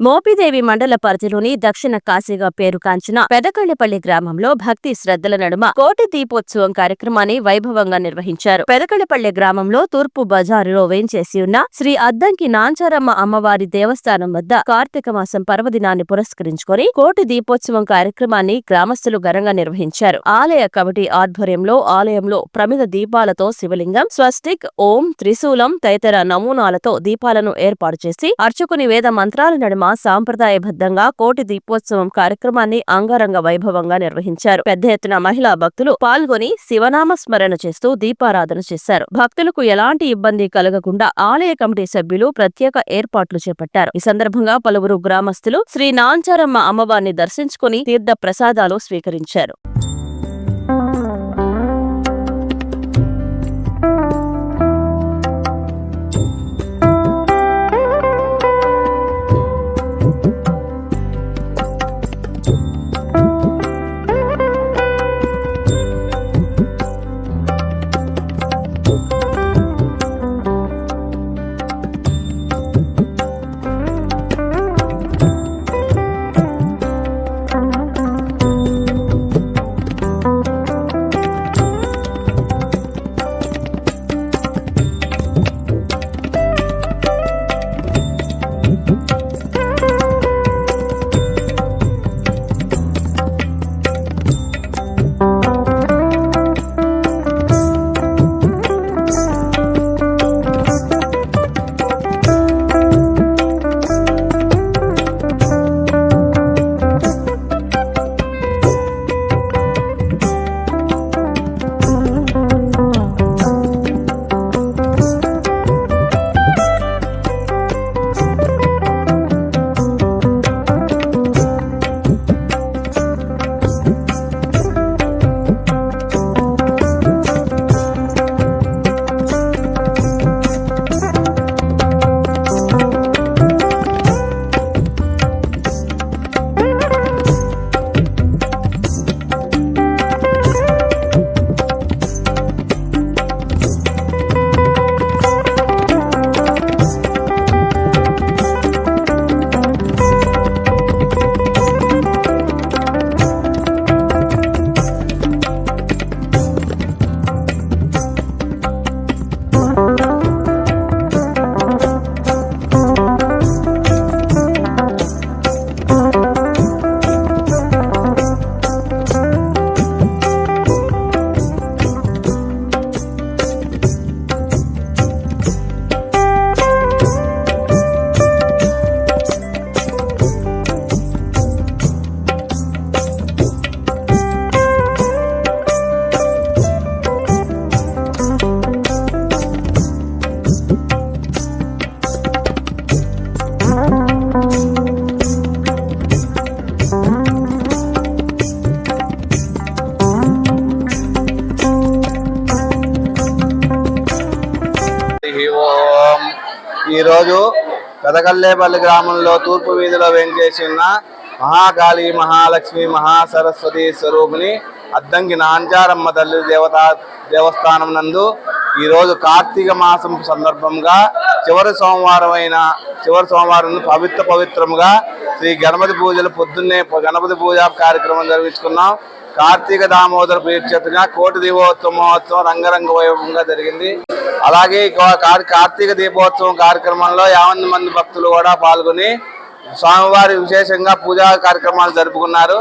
మోపిదేవి మండల పరిధిలోని దక్షిణ కాశీగా పేరుకాంచిన పెదకళ్ళపల్లి గ్రామంలో భక్తి శ్రద్ధల నడుమ కోటి దీపోత్సవం కార్యక్రమాన్ని వైభవంగా నిర్వహించారు. పెదకళ్ళపల్లి గ్రామంలో తూర్పు బజారులో వేంచేసి ఉన్న శ్రీ అద్దంకి నాంచారమ్మ అమ్మవారి దేవస్థానం వద్ద కార్తీక మాసం పర్వదినాన్ని పురస్కరించుకొని కోటి దీపోత్సవం కార్యక్రమాన్ని గ్రామస్తులు ఘనంగా నిర్వహించారు. ఆలయ కమిటీ ఆధ్వర్యంలో ఆలయంలో ప్రమిద దీపాలతో శివలింగం స్వస్తిక్ ఓం త్రిశూలం తదితర నమూనాలతో దీపాలను ఏర్పాటు చేసి అర్చకుని వేద మంత్రాల నడుమ సాంప్రదాయబద్ధంగా కోటి దీపోత్సవం కార్యక్రమాన్ని అంగరంగ వైభవంగా నిర్వహించారు. పెద్ద ఎత్తున మహిళా భక్తులు పాల్గొని శివనామ స్మరణ చేస్తూ దీపారాధన చేశారు. భక్తులకు ఎలాంటి ఇబ్బంది కలగకుండా ఆలయ కమిటీ సభ్యులు ప్రత్యేక ఏర్పాట్లు చేపట్టారు. ఈ సందర్భంగా పలువురు గ్రామస్తులు శ్రీ నాంచారమ్మ అమ్మవారిని దర్శించుకుని తీర్థ ప్రసాదాలు స్వీకరించారు. ఈరోజు పెదకల్లేపల్లి గ్రామంలో తూర్పు వీధిలో వెంచేసి ఉన్న మహాకాళి మహాలక్ష్మి మహాసరస్వతి స్వరూపిణి అద్దంకి నాంచారమ్మ తల్లి దేవతా దేవస్థానం నందు ఈరోజు కార్తీక మాసం సందర్భంగా చివరి సోమవారం అయిన చివరి సోమవారం పవిత్ర పవిత్రముగా శ్రీ గణపతి పూజలు పొద్దున్నే గణపతి పూజ కార్యక్రమం జరిపించుకున్నాం కార్తీక దామోదర ప్రీక్షతగా కోటి దీపోత్సవ మహోత్సవం రంగరంగ వైభవంగా జరిగింది. అలాగే కార్తీక దీపోత్సవం కార్యక్రమంలో యాభై మంది భక్తులు కూడా పాల్గొని స్వామివారి విశేషంగా పూజా కార్యక్రమాలు జరుపుకున్నారు.